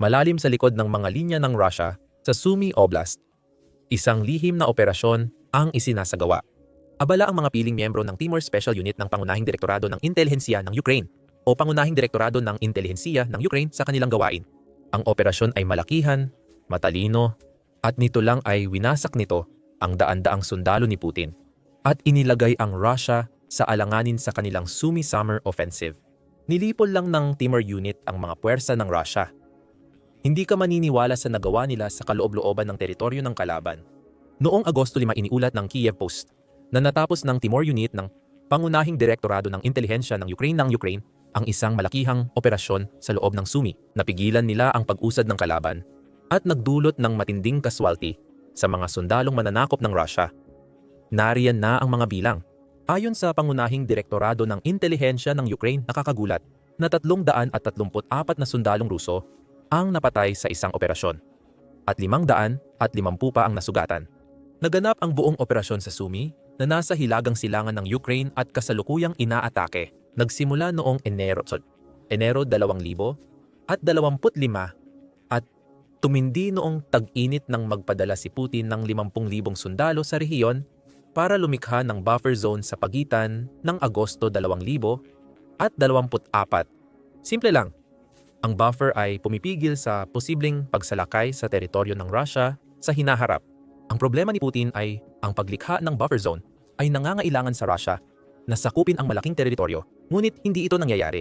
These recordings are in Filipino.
malalim sa likod ng mga linya ng Russia sa Sumy Oblast. Isang lihim na operasyon ang isinasagawa. Abala ang mga piling miyembro ng Timor Special Unit ng Pangunahing Direktorado ng Intelihensiya ng Ukraine o Pangunahing Direktorado ng Intelihensiya ng Ukraine sa kanilang gawain. Ang operasyon ay malakihan, matalino, at nito lang ay winasak nito ang daan-daang sundalo ni Putin at inilagay ang Russia sa alanganin sa kanilang Sumy Summer Offensive. Nilipol lang ng Timor Unit ang mga puwersa ng Russia. Hindi ka maniniwala sa nagawa nila sa kaloob-looban ng teritoryo ng kalaban. Noong Agosto 5 iniulat ng Kiev Post na natapos ng Timor Unit ng Pangunahing Direktorado ng Intelihensya ng Ukraine ng Ukraine ang isang malakihang operasyon sa loob ng Sumy. Napigilan nila ang pag-usad ng kalaban at nagdulot ng matinding kaswalti sa mga sundalong mananakop ng Russia. Nariyan na ang mga bilang. Ayon sa pangunahing direktorado ng intelihensya ng Ukraine nakakagulat na 334 na sundalong Ruso ang napatay sa isang operasyon at 500 at 50 pa ang nasugatan. Naganap ang buong operasyon sa Sumy na nasa hilagang silangan ng Ukraine at kasalukuyang inaatake. Nagsimula noong Enero, sorry, Enero 2000 at 25 at tumindi noong tag-init ng magpadala si Putin ng 50,000 sundalo sa rehiyon para lumikha ng buffer zone sa pagitan ng Agosto 2000 at 24. Simple lang, ang buffer ay pumipigil sa posibleng pagsalakay sa teritoryo ng Russia sa hinaharap. Ang problema ni Putin ay ang paglikha ng buffer zone ay nangangailangan sa Russia na sakupin ang malaking teritoryo, ngunit hindi ito nangyayari.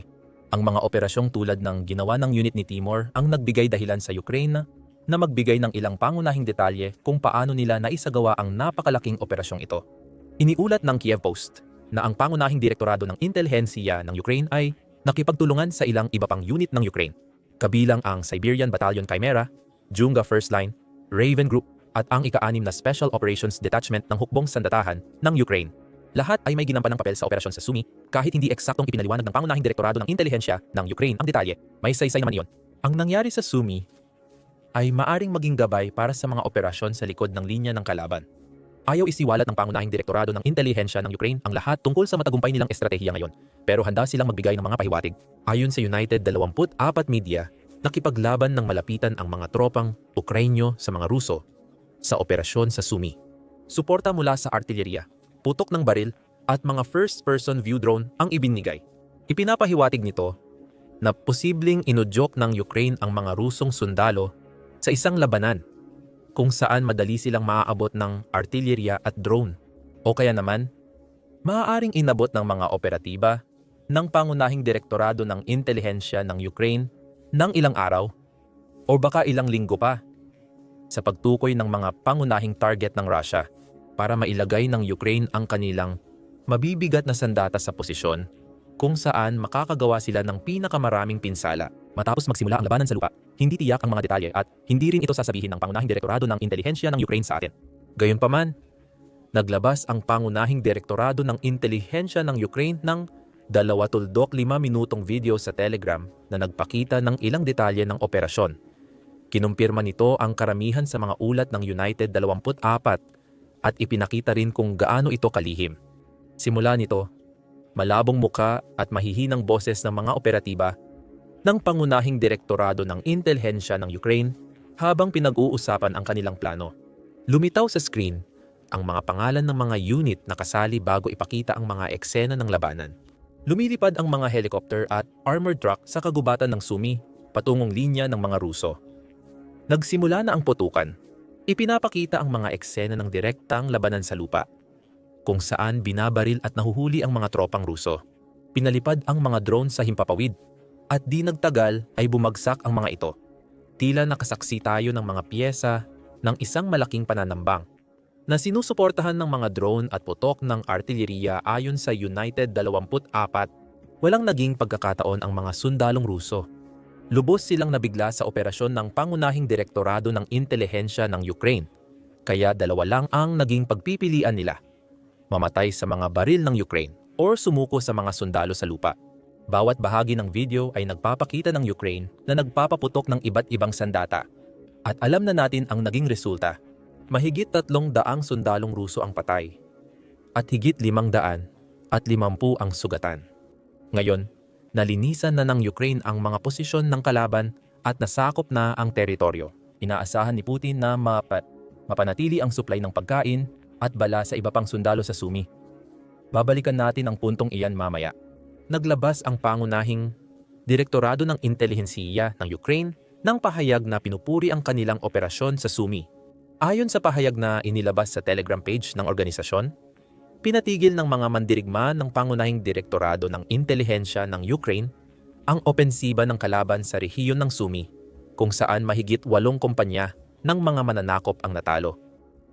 Ang mga operasyong tulad ng ginawa ng unit ni Timor ang nagbigay dahilan sa Ukraine na magbigay ng ilang pangunahing detalye kung paano nila naisagawa ang napakalaking operasyong ito. Iniulat ng Kiev Post na ang pangunahing direktorado ng intelihensiya ng Ukraine ay nakipagtulungan sa ilang iba pang unit ng Ukraine, kabilang ang Siberian Battalion Chimera, Junga First Line, Raven Group at ang ika-anim na Special Operations Detachment ng Hukbong Sandatahan ng Ukraine. Lahat ay may ginampan papel sa operasyon sa Sumy kahit hindi eksaktong ipinaliwanag ng pangunahing direktorado ng intelihensya ng Ukraine ang detalye. May saysay naman iyon. Ang nangyari sa Sumy ay maaring maging gabay para sa mga operasyon sa likod ng linya ng kalaban. Ayaw isiwalat ng pangunahing direktorado ng intelihensya ng Ukraine ang lahat tungkol sa matagumpay nilang estratehiya ngayon, pero handa silang magbigay ng mga pahiwatig. Ayon sa United 24 Media, nakipaglaban ng malapitan ang mga tropang Ukrainyo sa mga Ruso sa operasyon sa Sumy. Suporta mula sa artilleriya, putok ng baril at mga first-person view drone ang ibinigay. Ipinapahiwatig nito na posibleng inudyok ng Ukraine ang mga Rusong sundalo sa isang labanan kung saan madali silang maaabot ng artilleriya at drone. O kaya naman, maaaring inabot ng mga operatiba ng pangunahing direktorado ng intelihensya ng Ukraine ng ilang araw o baka ilang linggo pa sa pagtukoy ng mga pangunahing target ng Russia para mailagay ng Ukraine ang kanilang mabibigat na sandata sa posisyon kung saan makakagawa sila ng pinakamaraming pinsala matapos magsimula ang labanan sa lupa. Hindi tiyak ang mga detalye at hindi rin ito sasabihin ng pangunahing direktorado ng intelihensya ng Ukraine sa atin. Gayunpaman, naglabas ang pangunahing direktorado ng intelihensya ng Ukraine ng 25 minutong video sa Telegram na nagpakita ng ilang detalye ng operasyon. Kinumpirma nito ang karamihan sa mga ulat ng United 24 at ipinakita rin kung gaano ito kalihim. Simula nito, malabong muka at mahihinang boses ng mga operatiba ng pangunahing direktorado ng intelihensya ng Ukraine habang pinag-uusapan ang kanilang plano. Lumitaw sa screen ang mga pangalan ng mga unit na kasali bago ipakita ang mga eksena ng labanan. Lumilipad ang mga helicopter at armored truck sa kagubatan ng Sumi patungong linya ng mga Ruso. Nagsimula na ang putukan. Ipinapakita ang mga eksena ng direktang labanan sa lupa, kung saan binabaril at nahuhuli ang mga tropang Ruso. Pinalipad ang mga drone sa himpapawid at di nagtagal ay bumagsak ang mga ito. Tila nakasaksi tayo ng mga piyesa ng isang malaking pananambang na sinusuportahan ng mga drone at putok ng artilleriya ayon sa United 24, walang naging pagkakataon ang mga sundalong Ruso. Lubos silang nabigla sa operasyon ng pangunahing direktorado ng intelihensya ng Ukraine, kaya dalawa lang ang naging pagpipilian nila. Mamatay sa mga baril ng Ukraine or sumuko sa mga sundalo sa lupa. Bawat bahagi ng video ay nagpapakita ng Ukraine na nagpapaputok ng iba't ibang sandata. At alam na natin ang naging resulta mahigit tatlong daang sundalong Ruso ang patay at higit limang daan at limampu ang sugatan. Ngayon, nalinisan na ng Ukraine ang mga posisyon ng kalaban at nasakop na ang teritoryo. Inaasahan ni Putin na mapa- mapanatili ang supply ng pagkain at bala sa iba pang sundalo sa Sumi. Babalikan natin ang puntong iyan mamaya. Naglabas ang pangunahing Direktorado ng Intelihensiya ng Ukraine ng pahayag na pinupuri ang kanilang operasyon sa Sumi. Ayon sa pahayag na inilabas sa Telegram page ng organisasyon, pinatigil ng mga mandirigma ng pangunahing direktorado ng intelihensya ng Ukraine ang opensiba ng kalaban sa rehiyon ng Sumi, kung saan mahigit walong kumpanya ng mga mananakop ang natalo.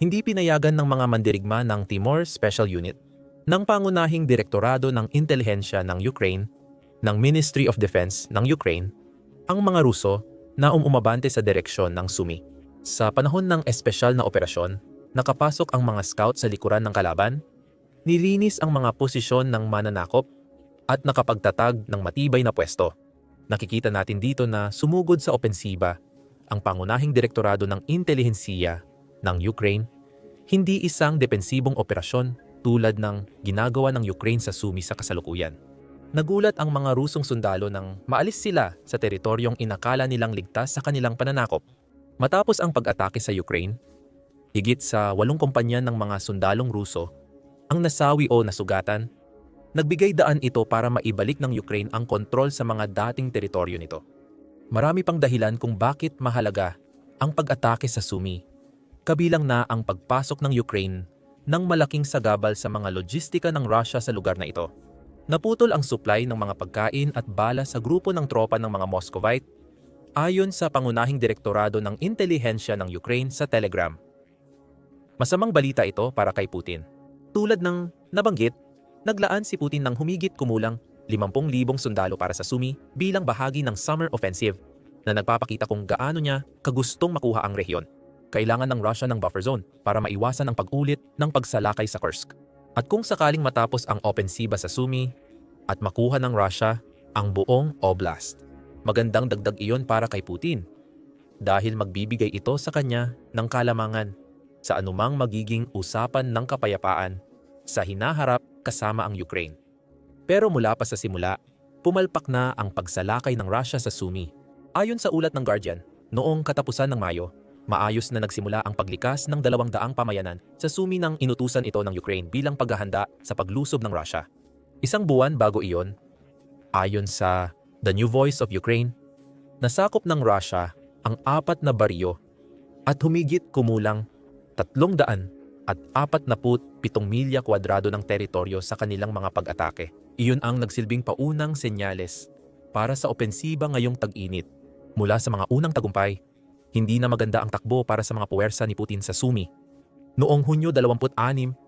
Hindi pinayagan ng mga mandirigma ng Timor Special Unit ng pangunahing direktorado ng intelihensya ng Ukraine ng Ministry of Defense ng Ukraine ang mga Ruso na umumabante sa direksyon ng Sumi. Sa panahon ng espesyal na operasyon, nakapasok ang mga scout sa likuran ng kalaban, nilinis ang mga posisyon ng mananakop at nakapagtatag ng matibay na pwesto. Nakikita natin dito na sumugod sa opensiba ang pangunahing direktorado ng intelihensiya ng Ukraine, hindi isang depensibong operasyon tulad ng ginagawa ng Ukraine sa Sumi sa kasalukuyan. Nagulat ang mga Rusong sundalo nang maalis sila sa teritoryong inakala nilang ligtas sa kanilang pananakop. Matapos ang pag-atake sa Ukraine, higit sa walong kumpanya ng mga sundalong Ruso ang nasawi o nasugatan, nagbigay daan ito para maibalik ng Ukraine ang kontrol sa mga dating teritoryo nito. Marami pang dahilan kung bakit mahalaga ang pag-atake sa Sumi, kabilang na ang pagpasok ng Ukraine ng malaking sagabal sa mga logistika ng Russia sa lugar na ito. Naputol ang supply ng mga pagkain at bala sa grupo ng tropa ng mga Moscovite ayon sa pangunahing direktorado ng intelihensya ng Ukraine sa Telegram. Masamang balita ito para kay Putin. Tulad ng nabanggit, naglaan si Putin ng humigit kumulang 50,000 sundalo para sa Sumi bilang bahagi ng summer offensive na nagpapakita kung gaano niya kagustong makuha ang rehiyon. Kailangan ng Russia ng buffer zone para maiwasan ang pag-ulit ng pagsalakay sa Kursk. At kung sakaling matapos ang opensiba sa Sumi at makuha ng Russia ang buong oblast, magandang dagdag iyon para kay Putin dahil magbibigay ito sa kanya ng kalamangan sa anumang magiging usapan ng kapayapaan sa hinaharap kasama ang Ukraine. Pero mula pa sa simula, pumalpak na ang pagsalakay ng Russia sa Sumi. Ayon sa ulat ng Guardian, noong katapusan ng Mayo, maayos na nagsimula ang paglikas ng dalawang daang pamayanan sa Sumi nang inutusan ito ng Ukraine bilang paghahanda sa paglusob ng Russia. Isang buwan bago iyon, ayon sa The New Voice of Ukraine, nasakop ng Russia ang apat na baryo at humigit kumulang tatlong daan at apat na put pitong milya kwadrado ng teritoryo sa kanilang mga pag-atake. Iyon ang nagsilbing paunang senyales para sa opensiba ngayong tag-init. Mula sa mga unang tagumpay, hindi na maganda ang takbo para sa mga puwersa ni Putin sa Sumi. Noong Hunyo 26,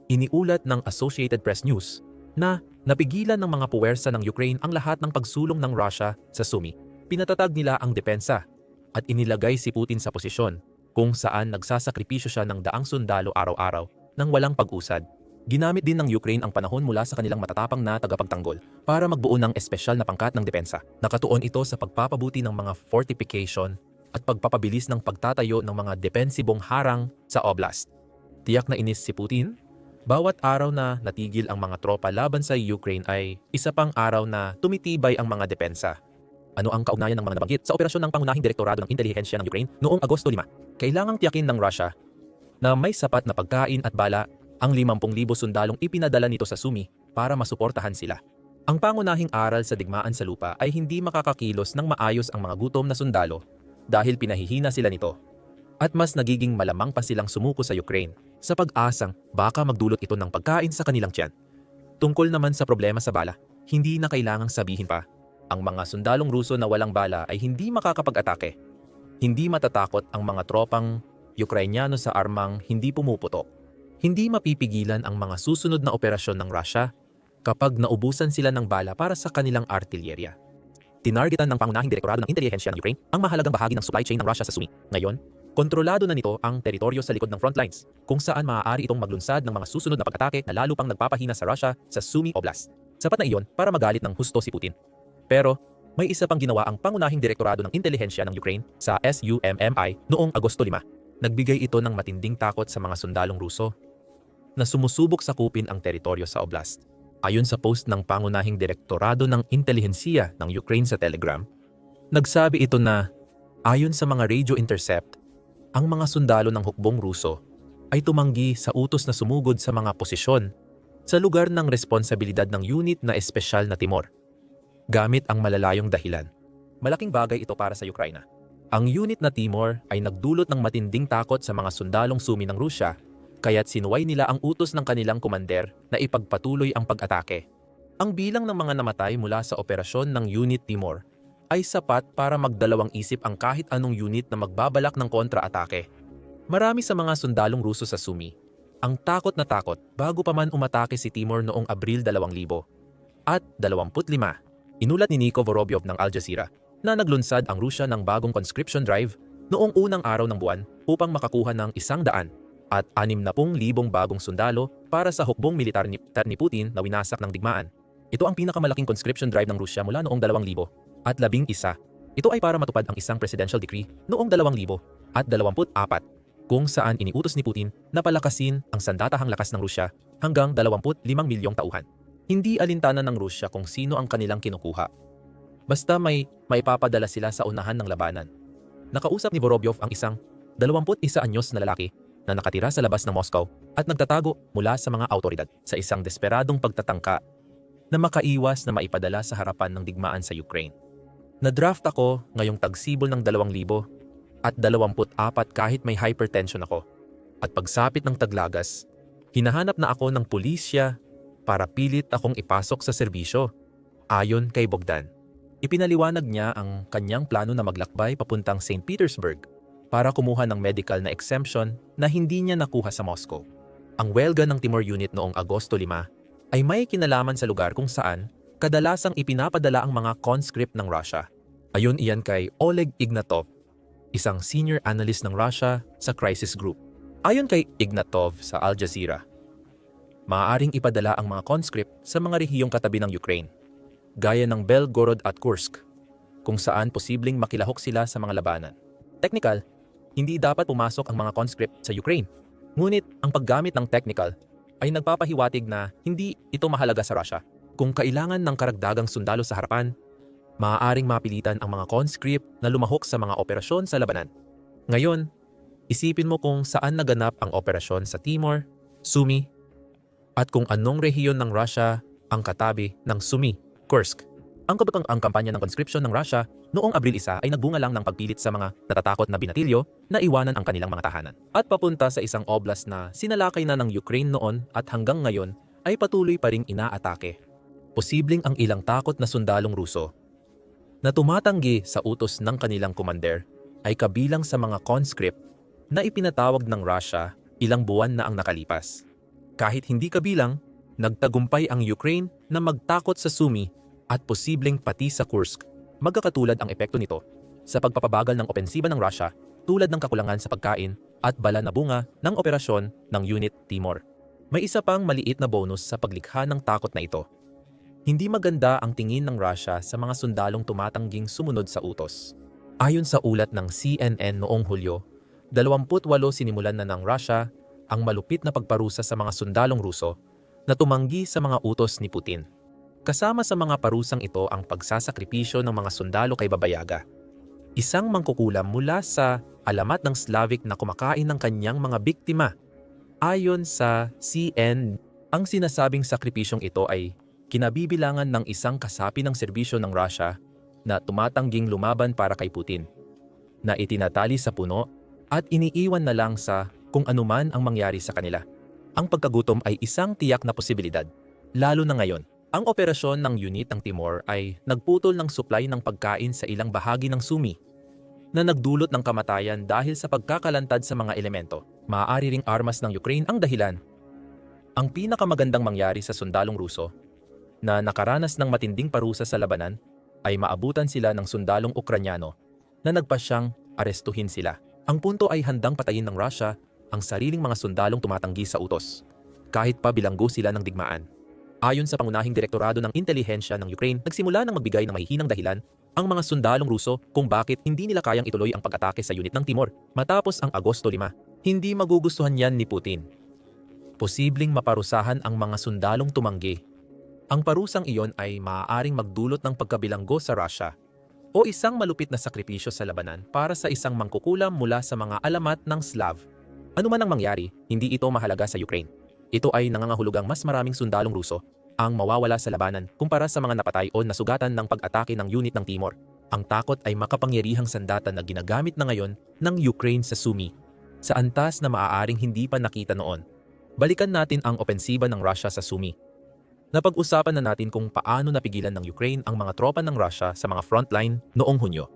iniulat ng Associated Press News na napigilan ng mga puwersa ng Ukraine ang lahat ng pagsulong ng Russia sa Sumi. Pinatatag nila ang depensa at inilagay si Putin sa posisyon kung saan nagsasakripisyo siya ng daang sundalo araw-araw nang walang pag-usad. Ginamit din ng Ukraine ang panahon mula sa kanilang matatapang na tagapagtanggol para magbuo ng espesyal na pangkat ng depensa. Nakatuon ito sa pagpapabuti ng mga fortification at pagpapabilis ng pagtatayo ng mga depensibong harang sa oblast. Tiyak na inis si Putin bawat araw na natigil ang mga tropa laban sa Ukraine ay isa pang araw na tumitibay ang mga depensa. Ano ang kaugnayan ng mga nabanggit sa operasyon ng pangunahing direktorado ng intelihensya ng Ukraine noong Agosto 5? Kailangang tiyakin ng Russia na may sapat na pagkain at bala ang 50,000 sundalong ipinadala nito sa Sumi para masuportahan sila. Ang pangunahing aral sa digmaan sa lupa ay hindi makakakilos ng maayos ang mga gutom na sundalo dahil pinahihina sila nito. At mas nagiging malamang pa silang sumuko sa Ukraine sa pag-asang baka magdulot ito ng pagkain sa kanilang tiyan. Tungkol naman sa problema sa bala, hindi na kailangang sabihin pa. Ang mga sundalong Ruso na walang bala ay hindi makakapag-atake. Hindi matatakot ang mga tropang Ukrainyano sa armang hindi pumuputok. Hindi mapipigilan ang mga susunod na operasyon ng Russia kapag naubusan sila ng bala para sa kanilang artilyerya. Tinargetan ng pangunahing direktorado ng intelihensya ng Ukraine ang mahalagang bahagi ng supply chain ng Russia sa Sumi. Ngayon, Kontrolado na nito ang teritoryo sa likod ng frontlines, kung saan maaari itong maglunsad ng mga susunod na pag-atake na lalo pang nagpapahina sa Russia sa Sumy Oblast. Sapat na iyon para magalit ng husto si Putin. Pero, may isa pang ginawa ang pangunahing direktorado ng intelihensya ng Ukraine sa SUMMI noong Agosto 5. Nagbigay ito ng matinding takot sa mga sundalong Ruso na sumusubok sakupin ang teritoryo sa oblast. Ayon sa post ng pangunahing direktorado ng intelihensiya ng Ukraine sa Telegram, nagsabi ito na Ayon sa mga radio intercept, ang mga sundalo ng hukbong Ruso ay tumanggi sa utos na sumugod sa mga posisyon sa lugar ng responsibilidad ng unit na espesyal na Timor. Gamit ang malalayong dahilan. Malaking bagay ito para sa Ukraina. Ang unit na Timor ay nagdulot ng matinding takot sa mga sundalong sumi ng Rusya kaya't sinuway nila ang utos ng kanilang komander na ipagpatuloy ang pag-atake. Ang bilang ng mga namatay mula sa operasyon ng Unit Timor ay sapat para magdalawang isip ang kahit anong unit na magbabalak ng kontra-atake. Marami sa mga sundalong Ruso sa Sumi ang takot na takot bago pa man umatake si Timor noong Abril 2000. At 25, inulat ni Nico Vorobyov ng Al Jazeera na naglunsad ang Rusya ng bagong conscription drive noong unang araw ng buwan upang makakuha ng isang daan at 60,000 bagong sundalo para sa hukbong militar ni, ni Putin na winasak ng digmaan. Ito ang pinakamalaking conscription drive ng Rusya mula noong 2000 at labing isa. Ito ay para matupad ang isang presidential decree noong 2000 at 24 kung saan iniutos ni Putin na palakasin ang sandatahang lakas ng Rusya hanggang 25 milyong tauhan. Hindi alintanan ng Rusya kung sino ang kanilang kinukuha. Basta may maipapadala sila sa unahan ng labanan. Nakausap ni Vorobyov ang isang 21 anyos na lalaki na nakatira sa labas ng Moscow at nagtatago mula sa mga autoridad sa isang desperadong pagtatangka na makaiwas na maipadala sa harapan ng digmaan sa Ukraine. Na-draft ako ngayong tagsibol ng 2,000 at 24 kahit may hypertension ako. At pagsapit ng taglagas, hinahanap na ako ng pulisya para pilit akong ipasok sa serbisyo. Ayon kay Bogdan, ipinaliwanag niya ang kanyang plano na maglakbay papuntang St. Petersburg para kumuha ng medical na exemption na hindi niya nakuha sa Moscow. Ang welga ng Timor Unit noong Agosto 5 ay may kinalaman sa lugar kung saan kadalasang ipinapadala ang mga conscript ng Russia. Ayon iyan kay Oleg Ignatov, isang senior analyst ng Russia sa crisis group. Ayon kay Ignatov sa Al Jazeera, maaaring ipadala ang mga conscript sa mga rehiyong katabi ng Ukraine, gaya ng Belgorod at Kursk, kung saan posibleng makilahok sila sa mga labanan. Technical, hindi dapat pumasok ang mga conscript sa Ukraine. Ngunit ang paggamit ng technical ay nagpapahiwatig na hindi ito mahalaga sa Russia. Kung kailangan ng karagdagang sundalo sa harapan, maaaring mapilitan ang mga conscript na lumahok sa mga operasyon sa labanan. Ngayon, isipin mo kung saan naganap ang operasyon sa Timor, Sumi, at kung anong rehiyon ng Russia ang katabi ng Sumi, Kursk. Ang kabutang ang kampanya ng conscription ng Russia noong Abril 1 ay nagbunga lang ng pagpilit sa mga natatakot na binatilyo na iwanan ang kanilang mga tahanan. At papunta sa isang oblast na sinalakay na ng Ukraine noon at hanggang ngayon ay patuloy pa ring inaatake. Posibleng ang ilang takot na sundalong Ruso na tumatanggi sa utos ng kanilang commander ay kabilang sa mga conscript na ipinatawag ng Russia ilang buwan na ang nakalipas. Kahit hindi kabilang, nagtagumpay ang Ukraine na magtakot sa Sumi at posibleng pati sa Kursk. Magkakatulad ang epekto nito sa pagpapabagal ng opensiba ng Russia tulad ng kakulangan sa pagkain at bala na bunga ng operasyon ng Unit Timor. May isa pang maliit na bonus sa paglikha ng takot na ito hindi maganda ang tingin ng Russia sa mga sundalong tumatangging sumunod sa utos. Ayon sa ulat ng CNN noong Hulyo, 28 sinimulan na ng Russia ang malupit na pagparusa sa mga sundalong Ruso na tumanggi sa mga utos ni Putin. Kasama sa mga parusang ito ang pagsasakripisyo ng mga sundalo kay Babayaga. Isang mangkukulam mula sa alamat ng Slavic na kumakain ng kanyang mga biktima. Ayon sa CN, ang sinasabing sakripisyong ito ay kinabibilangan ng isang kasapi ng serbisyo ng Russia na tumatangging lumaban para kay Putin, na itinatali sa puno at iniiwan na lang sa kung anuman ang mangyari sa kanila. Ang pagkagutom ay isang tiyak na posibilidad, lalo na ngayon. Ang operasyon ng unit ng Timor ay nagputol ng supply ng pagkain sa ilang bahagi ng Sumi na nagdulot ng kamatayan dahil sa pagkakalantad sa mga elemento. Maaari ring armas ng Ukraine ang dahilan. Ang pinakamagandang mangyari sa sundalong Ruso na nakaranas ng matinding parusa sa labanan ay maabutan sila ng sundalong Ukranyano na nagpasyang arestuhin sila. Ang punto ay handang patayin ng Russia ang sariling mga sundalong tumatanggi sa utos, kahit pa bilanggo sila ng digmaan. Ayon sa pangunahing direktorado ng intelihensya ng Ukraine, nagsimula ng magbigay ng mahihinang dahilan ang mga sundalong Ruso kung bakit hindi nila kayang ituloy ang pag-atake sa unit ng Timor matapos ang Agosto 5. Hindi magugustuhan yan ni Putin. Posibleng maparusahan ang mga sundalong tumanggi ang parusang iyon ay maaaring magdulot ng pagkabilanggo sa Russia o isang malupit na sakripisyo sa labanan para sa isang mangkukulam mula sa mga alamat ng Slav. Ano man ang mangyari, hindi ito mahalaga sa Ukraine. Ito ay nangangahulugang mas maraming sundalong Ruso ang mawawala sa labanan kumpara sa mga napatay o nasugatan ng pag-atake ng unit ng Timor. Ang takot ay makapangyarihang sandata na ginagamit na ngayon ng Ukraine sa Sumi, sa antas na maaaring hindi pa nakita noon. Balikan natin ang opensiba ng Russia sa Sumi. Napag-usapan na natin kung paano napigilan ng Ukraine ang mga tropa ng Russia sa mga frontline noong Hunyo.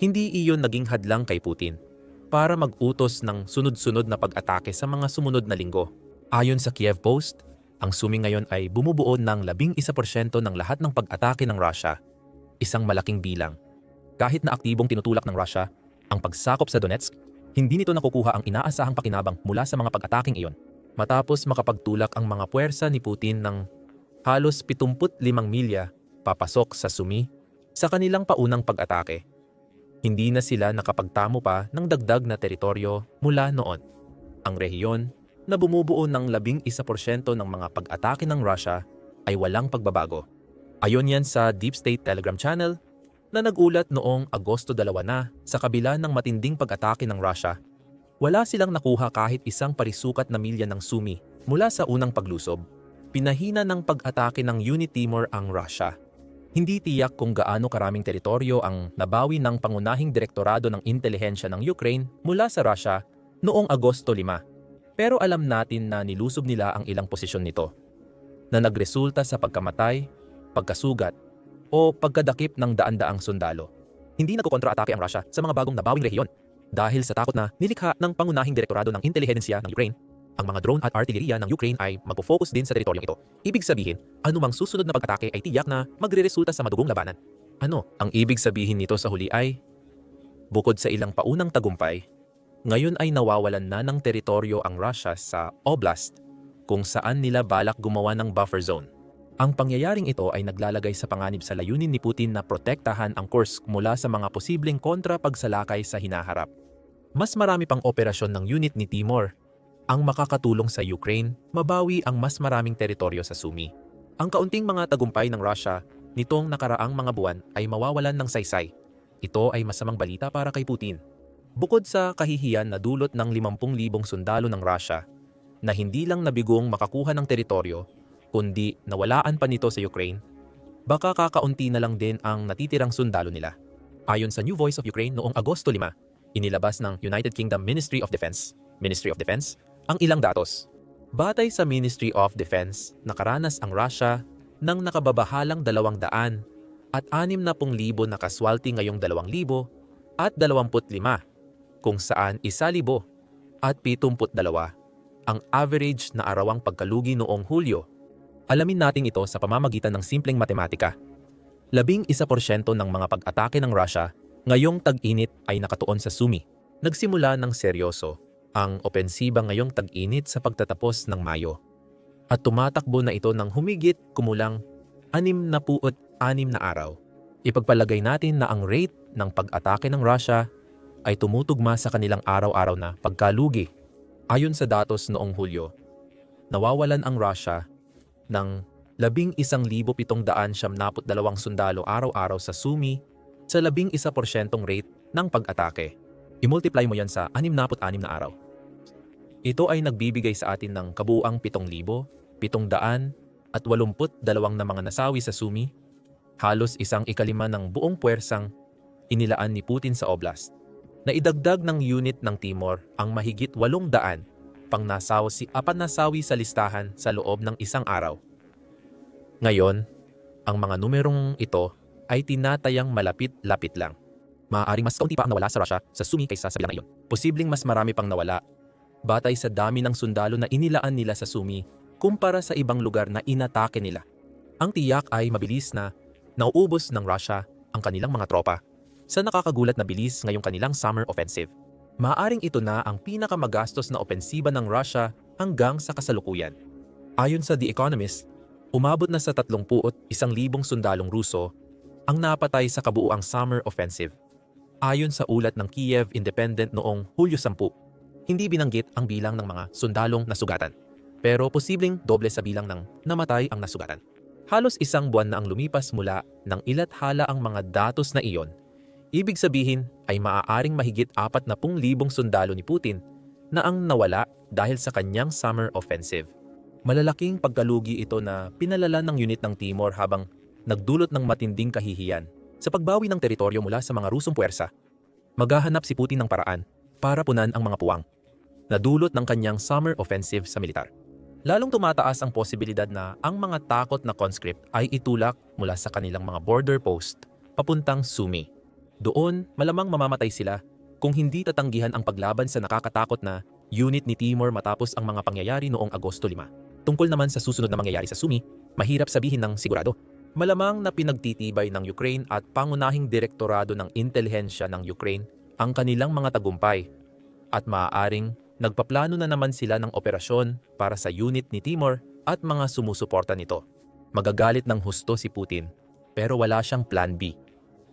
Hindi iyon naging hadlang kay Putin para mag-utos ng sunod-sunod na pag-atake sa mga sumunod na linggo. Ayon sa Kiev Post, ang Sumi ngayon ay bumubuo ng 11% ng lahat ng pag-atake ng Russia, isang malaking bilang. Kahit na aktibong tinutulak ng Russia ang pagsakop sa Donetsk, hindi nito nakukuha ang inaasahang pakinabang mula sa mga pag-ataking iyon. Matapos makapagtulak ang mga puwersa ni Putin ng halos 75 milya papasok sa Sumi sa kanilang paunang pag-atake. Hindi na sila nakapagtamo pa ng dagdag na teritoryo mula noon. Ang rehiyon na bumubuo ng 11% ng mga pag-atake ng Russia ay walang pagbabago. Ayon yan sa Deep State Telegram channel na nagulat noong Agosto 2 na sa kabila ng matinding pag-atake ng Russia, wala silang nakuha kahit isang parisukat na milya ng Sumi mula sa unang paglusob. Pinahina ng pag-atake ng Unit Timor ang Russia. Hindi tiyak kung gaano karaming teritoryo ang nabawi ng pangunahing direktorado ng intelihensya ng Ukraine mula sa Russia noong Agosto 5. Pero alam natin na nilusob nila ang ilang posisyon nito na nagresulta sa pagkamatay, pagkasugat o pagkadakip ng daan-daang sundalo. Hindi nagkokontra-atake ang Russia sa mga bagong nabawing rehiyon dahil sa takot na nilikha ng pangunahing direktorado ng intelihensya ng Ukraine. Ang mga drone at artilleriya ng Ukraine ay magpo-focus din sa teritoryong ito. Ibig sabihin, anumang susunod na pag-atake ay tiyak na magre-resulta sa madugong labanan. Ano ang ibig sabihin nito sa huli ay, bukod sa ilang paunang tagumpay, ngayon ay nawawalan na ng teritoryo ang Russia sa Oblast kung saan nila balak gumawa ng buffer zone. Ang pangyayaring ito ay naglalagay sa panganib sa layunin ni Putin na protektahan ang Kursk mula sa mga posibleng kontra-pagsalakay sa hinaharap. Mas marami pang operasyon ng unit ni Timor ang makakatulong sa Ukraine mabawi ang mas maraming teritoryo sa Sumi. Ang kaunting mga tagumpay ng Russia nitong nakaraang mga buwan ay mawawalan ng saysay. Ito ay masamang balita para kay Putin. Bukod sa kahihiyan na dulot ng 50,000 sundalo ng Russia na hindi lang nabigong makakuha ng teritoryo, kundi nawalaan pa nito sa Ukraine, baka kakaunti na lang din ang natitirang sundalo nila. Ayon sa New Voice of Ukraine noong Agosto 5, inilabas ng United Kingdom Ministry of Defense, Ministry of Defense, ang ilang datos. Batay sa Ministry of Defense, nakaranas ang Russia ng nakababahalang 200 at 60,000 na kaswalti ngayong 2,000 at 25, kung saan 1,000 at 72 ang average na arawang pagkalugi noong Hulyo. Alamin natin ito sa pamamagitan ng simpleng matematika. Labing isa porsyento ng mga pag-atake ng Russia ngayong tag-init ay nakatuon sa Sumi. Nagsimula ng seryoso ang opensiba ngayong tag-init sa pagtatapos ng Mayo. At tumatakbo na ito ng humigit kumulang 66 na araw. Ipagpalagay natin na ang rate ng pag-atake ng Russia ay tumutugma sa kanilang araw-araw na pagkalugi. Ayon sa datos noong Hulyo, nawawalan ang Russia ng 11,772 sundalo araw-araw sa Sumi sa 11% rate ng pag-atake. I-multiply mo yan sa 66 na araw. Ito ay nagbibigay sa atin ng kabuang 7,700 at 82 na mga nasawi sa Sumi, halos isang ikalima ng buong puwersang inilaan ni Putin sa oblast. Naidagdag ng unit ng Timor ang mahigit 800 pang nasawi si apat nasawi sa listahan sa loob ng isang araw. Ngayon, ang mga numerong ito ay tinatayang malapit-lapit lang. Maaaring mas kaunti pa ang nawala sa Russia sa Sumi kaysa sa bilang iyon. Posibleng mas marami pang nawala batay sa dami ng sundalo na inilaan nila sa Sumi kumpara sa ibang lugar na inatake nila. Ang tiyak ay mabilis na nauubos ng Russia ang kanilang mga tropa sa nakakagulat na bilis ngayong kanilang summer offensive. Maaring ito na ang pinakamagastos na opensiba ng Russia hanggang sa kasalukuyan. Ayon sa The Economist, umabot na sa 31,000 sundalong Ruso ang napatay sa kabuuang summer offensive. Ayon sa ulat ng Kiev Independent noong Hulyo 10, hindi binanggit ang bilang ng mga sundalong nasugatan. Pero posibleng doble sa bilang ng namatay ang nasugatan. Halos isang buwan na ang lumipas mula nang ilathala ang mga datos na iyon Ibig sabihin ay maaaring mahigit 40,000 sundalo ni Putin na ang nawala dahil sa kanyang summer offensive. Malalaking pagkalugi ito na pinalala ng unit ng Timor habang nagdulot ng matinding kahihiyan sa pagbawi ng teritoryo mula sa mga Rusong puwersa. Maghahanap si Putin ng paraan para punan ang mga puwang na dulot ng kanyang summer offensive sa militar. Lalong tumataas ang posibilidad na ang mga takot na conscript ay itulak mula sa kanilang mga border post papuntang Sumi. Doon, malamang mamamatay sila kung hindi tatanggihan ang paglaban sa nakakatakot na unit ni Timor matapos ang mga pangyayari noong Agosto 5. Tungkol naman sa susunod na mangyayari sa Sumi, mahirap sabihin ng sigurado. Malamang na pinagtitibay ng Ukraine at pangunahing direktorado ng intelihensya ng Ukraine ang kanilang mga tagumpay at maaaring nagpaplano na naman sila ng operasyon para sa unit ni Timor at mga sumusuporta nito. Magagalit ng husto si Putin pero wala siyang plan B.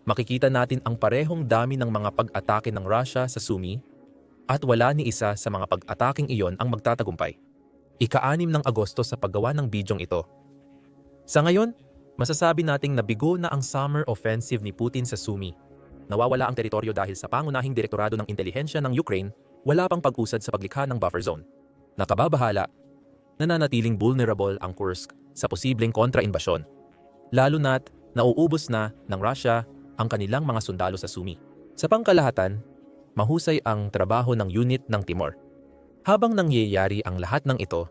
Makikita natin ang parehong dami ng mga pag-atake ng Russia sa Sumi at wala ni isa sa mga pag-ataking iyon ang magtatagumpay. Ika-anim ng Agosto sa paggawa ng bidyong ito. Sa ngayon, masasabi nating nabigo na ang summer offensive ni Putin sa Sumi. Nawawala ang teritoryo dahil sa pangunahing direktorado ng intelihensya ng Ukraine, wala pang pag-usad sa paglikha ng buffer zone. Nakababahala, nananatiling vulnerable ang Kursk sa posibleng kontra-inbasyon. Lalo na't nauubos na ng Russia ang kanilang mga sundalo sa Sumi. Sa pangkalahatan, mahusay ang trabaho ng unit ng Timor. Habang nangyayari ang lahat ng ito,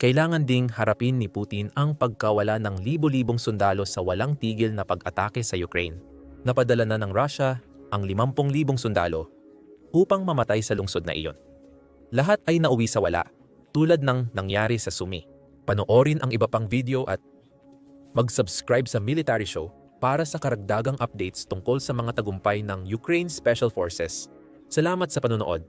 kailangan ding harapin ni Putin ang pagkawala ng libo-libong sundalo sa walang tigil na pag-atake sa Ukraine. Napadala na ng Russia ang 50,000 sundalo upang mamatay sa lungsod na iyon. Lahat ay nauwi sa wala, tulad ng nangyari sa Sumi. Panoorin ang iba pang video at mag-subscribe sa Military Show para sa karagdagang updates tungkol sa mga tagumpay ng Ukraine Special Forces. Salamat sa panonood.